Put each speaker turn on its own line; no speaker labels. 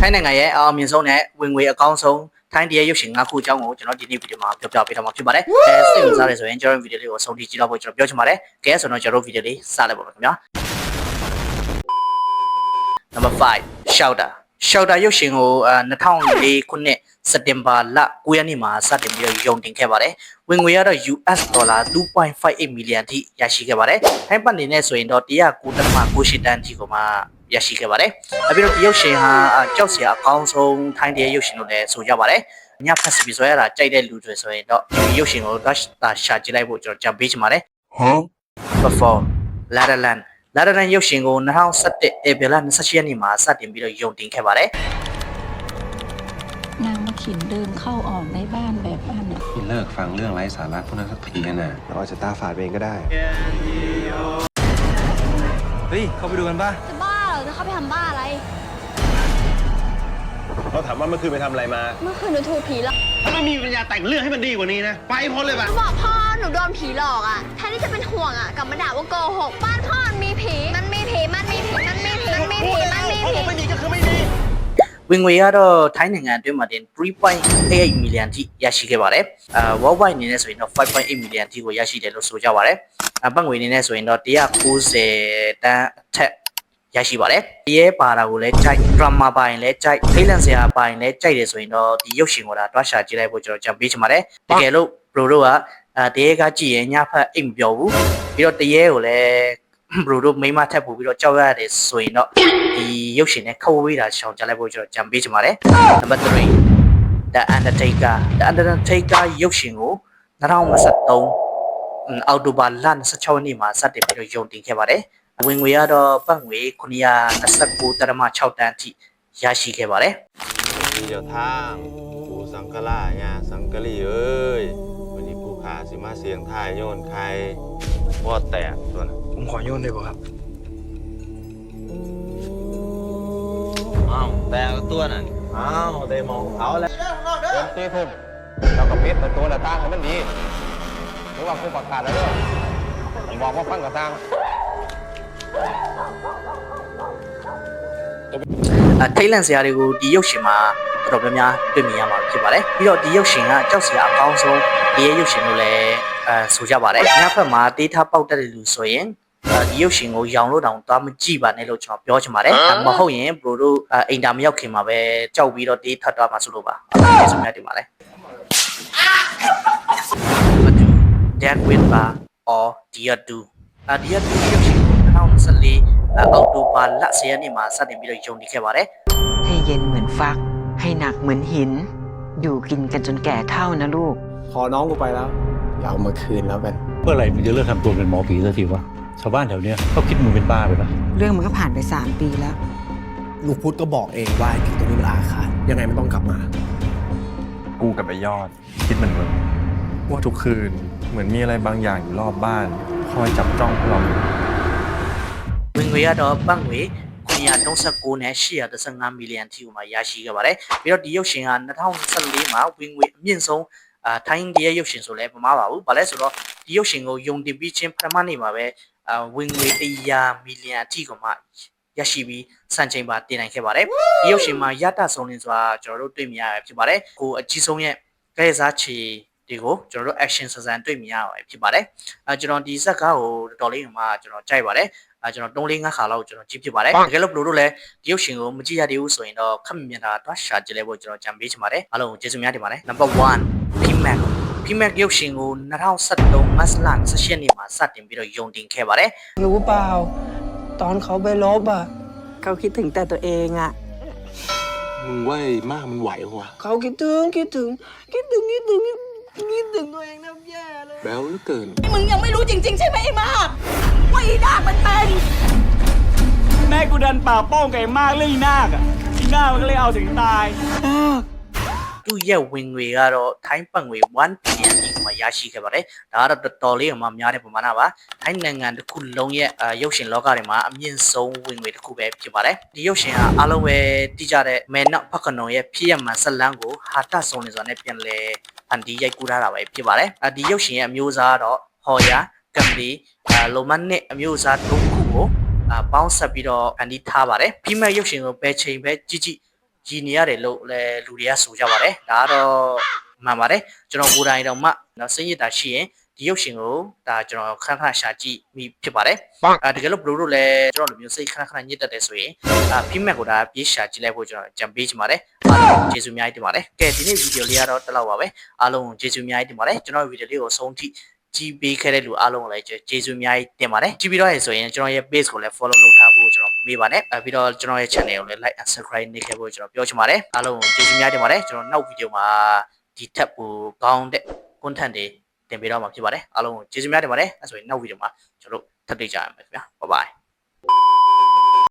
ထိုင်းနိုင်ငံရဲ့အအောင်မြင်ဆုံးနဲ့ဝင်ငွေအကောင်းဆုံးထိုင်းတရရုပ်ရှင်၅ခုအကြောင်းကိုကျွန်တော်ဒီနေ့ဗီဒီယိုမှာပြောပြပေးတော့မှာဖြစ်ပါတယ်။အဲစိတ်ဝင်စားတယ်ဆိုရင်ကျွန်တော်ဗီဒီယိုလေးကိုအဆုံးထိကြည့်တော့ဖို့ကျွန်တော်ပြောချင်ပါတယ်။ကဲဆိုတော့ကျွန်တော်ဗီဒီယိုလေးစလိုက်ပါမယ်ခင်ဗျာ။ Number 5 Shouter Shouter ရုပ်ရှင်ကိုအဲ2004ခုနှစ်စက်တင်ဘာလ9ရက်နေ့မှာစတင်ပြီးတော့ရုံတင်ခဲ့ပါတယ်။ဝင်ငွေကတော့ US ဒေါ်လာ2.58 million ထိရရှိခဲ့ပါတယ်။ထိုင်းပတ်နေနဲ့ဆိုရင်တော့109.98တန်းထိကိုမှ ရရှိခဲ့ပါတယ်။နောက်ပြီးတော့ဒီရုပ်ရှင်ဟာအာကြောက်စရာအကောင်းဆုံးထိုင်းတရားရုပ်ရှင်လို့လည်းဆိုကြပါတယ်။ညဖက်စပီဆိုရတာကြိုက်တဲ့လူတွေဆိုရင်တော့ဒီရုပ်ရှင်ကို dash တာရှာကြည့်လိုက်ဖို့ကျွန်တော်ကြံပေးချင်ပါတယ်။
Huh?
Before La La Land La La Land ရုပ်ရှင်ကို2017ဧပြီလ28ရက်နေ့မှာสတင်ပြီးတော့ယုံတင်ခဲ့ပါတယ်
นางมาขินเดินเข้าออกในบ้านแบบนั้นน่ะ
พี่เลิกฟังเรื่องไร้สาระพวกนั้นสักทีนะ
เราอาจจะตาฝาดไปเองก็ได้
เฮ้ย เข้าไปดูกันป่ะ
ทำบ้าอะไร
เราถามว่าเมื่อคืนไปทำอะไรมา
เมื่อคืนหนูถูกผีหลอก
ถ้าไม่มีปัญญาแต่งเรื่องให้มันดีกว่านี้นะ ไปพ้นเลย
ห
ปะ
นูบอกพ่อหนูโดนผีหลอกอ่ะแทนที่จะเป็นห่วงอ่ะกลับมาด่าว่าโกหก บ้านพ่อมันมีผี มันมีผี มันมีผี มันมีผี มันมีผี มันมี
เขาบ
ผี
อกไม่มีก็คือไม่มี
ဝင်ငွေကတော့ထိုင်းနိုင်ငံအတွင်းမှာတင်3.88 million ထိရရှိခဲ့ပါတယ်အာ worldwide အနေနဲ့ဆိုရင်တော့5.8 million ထိကိုရရှိတယ်လို့ဆိုကြပါတယ်အပတ်ငွေအနေနဲ့ဆိုရင်တော့190တန်းအထက် ရရှိပါတယ်ဒီရဲပါတာကိုလည်းကြိုက် drama ပိုင်းလည်းကြိုက်ထိတ်လန့်စရာပိုင်းလည်းကြိုက်တယ်ဆိုရင်တော့ဒီရုပ်ရှင်ကိုဒါတွားရှာကြည့်လိုက်ဖို့ကျွန်တော်ကြံပေးချင်ပါတယ်တကယ်လို့ bro တို့ကအာတရဲကကြည့်ရင်ညဖက်အိမ်မပြောဘူးပြီးတော့တရဲကိုလည်း bro တို့မိမထပ်ပို့ပြီးတော့ကြောက်ရတယ်ဆိုရင်တော့ဒီရုပ်ရှင်နဲ့ခဝေးတာရှောင်ကြလိုက်ဖို့ကျွန်တော်ကြံပေးချင်ပါတယ် Number 3 The Undertaker The Undertaker ရုပ်ရှင်ကို2023အောက်တိုဘာလ26ရက်နေ့မှာစတင်ပြီးတော့ရုံတင်ခဲ့ပါတယ် ဝင်ငွေကတော့ပတ်ငွေ929.6တန်းအထိရရှိခဲ့ပါတယ်
มีเจ้าทางปู่สังกะลาญาสังกะลีเอ้ยวันนี้ปู่ขาสิมาเสียงทายโยนใครพ่อแตกตัวน่ะ
ผมขอโยนได้ป่ะครับ
อ้าวแตกตัวนั่นอ้าวได้มองเขาแล้ว
เริ่มตีทุ่มเรากับพิษเป็นตัวละตั้งให้มันดีหรือว่าผู้ประกาศแล้วเนี่ยผมบอกว่าฟังกับตั้ง
အထိတ်လန့်စရာတွေကိုဒီရုပ်ရှင်မှာတော်တော်များများတွေ့မြင်ရမှာဖြစ်ပါတယ်ပြီးတော့ဒီရုပ်ရှင်ကကြောက်စရာအကောင်းဆုံးဒီရဲ့ရုပ်ရှင်လို့လည်းအဲဆိုကြပါတယ်ညဘက်မှာတေးထားပေါက်တတ်တဲ့လူဆိုရင်အဲဒီရုပ်ရှင်ကိုရောင်လို့တောင်သွားမကြည့်ပါနဲ့လို့ကျွန်တော်ပြောချင်ပါတယ်အဲမဟုတ်ရင်ဘရိုတို့အဲအိမ်တာမရောက်ခင်မှာပဲကြောက်ပြီးတော့တေးထွက်သွားမှာဆိုလို့ပါအဲဆိုမြတ်တင်ပါလေ Dead with Bar or Dear Do အ Dear Do ရုပ်ရှင် ကို2024အောက်တိုဘာလ10ရက်နေ့မှာစတင်ပြီးတော့ယုံတင်ခဲ့ပါတယ်
ให้เย็นเหมือนฟัก ให้หนักเหมือนหิน อยู่กินกันจนแก่เท่านะลูก
ขอน้องกูไปแล้ว อย่าเอามาคืนแล้วกัน
เมื่อไหร่มึงจะเลิกทำตัวเป็นหมอผีสักทีวะ ชาวบ้านแถวเนี้ยเขาคิดมึงเป็นบ้าไปปะ
เรื่องมันก็ผ่านไป 3 ปีแล้ว
ลูกพุทธก็บอกเองว่าไอ้ผีตัวนี้มันอาฆาตยังไงมันต้องกลับมา
กูกับไอ้ยอด คิดเหมือนมึงว่าทุกคืนเหมือนมีอะไรบางอย่างอยู่รอบบ้าน คอยจับจ้องพวกเราอยู่
ဝင်ငွေကတော့ပတ်ငွေ939နဲ့815မီလီယံထိကိုမှရရှိခဲ့ပါတယ်ပြီးတော့ဒီရုပ်ရှင်က2014မှာဝင်ငွေအမြင့်ဆုံးအာထိုင်းတရရုပ်ရှင်ဆိုလဲမမှားပါဘူးဘာလဲဆိုတော့ဒီရုပ်ရှင်ကိုယုံတင်ပြီးချင်းပထမနေ့မှာပဲအာဝင်ငွေ100မီလီယံအထိကိုမှရရှိပြီးစံချိန်ပါတင်နိုင်ခဲ့ပါတယ်ဒီရုပ်ရှင်မှာရတဆုံးလင်းစွာကျွန်တော်တို့တွေ့မြင်ရဖြစ်ပါတယ်ကိုအကြီးဆုံးရဲ့ကဲစားချီ တွေကိုကျွန်တော်တို့ action စစံတွေ့မြင်ရပါဖြစ်ပါတယ်အဲကျွန်တော်ဒီဇက်ကားကိုတော်တော်လေးမှကျွန်တော်ကြိုက်ပါတယ်အဲကျွန်တော်3 4 5ခါလောက်ကျွန်တော်ကြည့်ဖြစ်ပါတယ်တကယ်လို့ဘလို့တို့လည်းဒီရုပ်ရှင်ကိုမကြည့်ရသေးဘူးဆိုရင်တော့ခက်မြင်တာတွားရှာကြည့်လိုက်ဖို့ကျွန်တော်ကြံပေးချင်ပါတယ်အားလုံးကိုကျေးဇူးများတင်ပါတယ် number 1 PMAC PMAC ရုပ်ရှင်ကို2023မတ်လ18ရက်နေ့မှာစတင်ပြီးတော့ယုံတင်ခဲ့ပါတယ်
รู้เปล่า ตอนเขาไปลบอ่ะ เขาคิดถึงแต่ตัวเองอ่ะ
มึงว่าไอ้มากมันไหววะ
เขาคิดถึงคิดถึง คิดถึงคิดถึงคิดถึง นิดถึงตัวเองน้ำแย่เลย
แบลเหลือเกิน
มึงยังไม่รู้จริง ๆ ใช่ไหมไอ้มากว่าอีนาคมันเป็น
แม่กูดันป่าโป้องไอ้มากเรื่องอีนาคอะอีนาคมันก็เลยเอาถึงตาย
ตู้เย่ยวิงวีก็โรไทายปังวีวันเปียน ရရှိခဲ့ပါတယ်ဒါကတော့တော်တော်လေးမှများတဲ့ပမာဏပါထိုင်းနိုင်ငံတစ်ခုလုံးရဲ့အာရုပ်ရှင်လောကတွေမှာအမြင့်ဆုံးဝင်ငွေတစ်ခုပဲဖြစ်ပါတယ်ဒီရုပ်ရှင်ဟာအားလုံးပဲတိကျတဲ့မဲနောက်ဖက်ခနုံရဲ့ဖြစ်ရမှန်ဇက်လန်းကိုဟာတဆုံနေစွာနဲ့ပြန်လဲဖန်တီးရိုက်ကူးထားတာပဲဖြစ်ပါတယ်အဒီရုပ်ရှင်ရဲ့အမျိုးအစားကတော့ဟော်ယာကမ်လီအာလိုမန်နဲ့အမျိုးအစားတစ်ခုကိုအာပေါင်းဆက်ပြီးတော့ဖန်တီးထားပါတယ်ဖိမက်ရုပ်ရှင်ကိုဘယ်ချိန်ပဲကြည့်ကြည့်ကြည်နေရတယ်လို့လည်းလူတွေကဆိုကြပါတယ်ဒါကတော့ မှန်ပါတယ်ကျွန်တော်ကိုယ်တိုင်တော့မှနော်စိတ်ရတာရှိရင်ဒီရုပ်ရှင်ကိုဒါကျွန်တော်ခဏခဏရှာကြည့်မိဖြစ်ပါတယ်အဲတကယ်လို့ဘလို့တို့လည်းကျွန်တော်လိုမျိုးစိတ်ခဏခဏညစ်တတ်တယ်ဆိုရင်အာဖိမက်ကိုဒါပြေးရှာကြည့်လိုက်ဖို့ကျွန်တော်ကြံပေးချင်ပါတယ်အားလုံးကျေးဇူးအများကြီးတင်ပါတယ်ကဲဒီနေ့ဗီဒီယိုလေးကတော့တလောက်ပါပဲအားလုံးကျေးဇူးအများကြီးတင်ပါတယ်ကျွန်တော်ဗီဒီယိုလေးကိုအဆုံးထိကြည့်ပေးခဲ့တဲ့လူအားလုံးကိုလည်းကျေးဇူးအများကြီးတင်ပါတယ်ကြည့်ပြီးတော့ရဆိုရင်ကျွန်တော်ရဲ့ page ကိုလည်း follow လုပ်ထားဖို့ကျွန်တော်မမေ့ပါနဲ့အဲပြီးတော့ကျွန်တော်ရဲ့ channel ကိုလည်း like and subscribe နေခဲ့ဖို့ကျွန်တော်ပြောချင်ပါတယ်အားလုံးကျေးဇူးများတင်ပါတယ်ကျွန်တော်နောက်ဗီဒီယိုမှာ ဒီထက်ပိုကောင်းတဲ့ content တွေတင်ပေးတော့မှာဖြစ်ပါတယ်အားလုံးကျေးဇူးများတင်ပါတယ်အဲဆိုရင်နောက်ဗီဒီယိုမှာကျွန်တော်တို့ထပ်တွေ့ကြရမယ်ခင်ဗျာ bye bye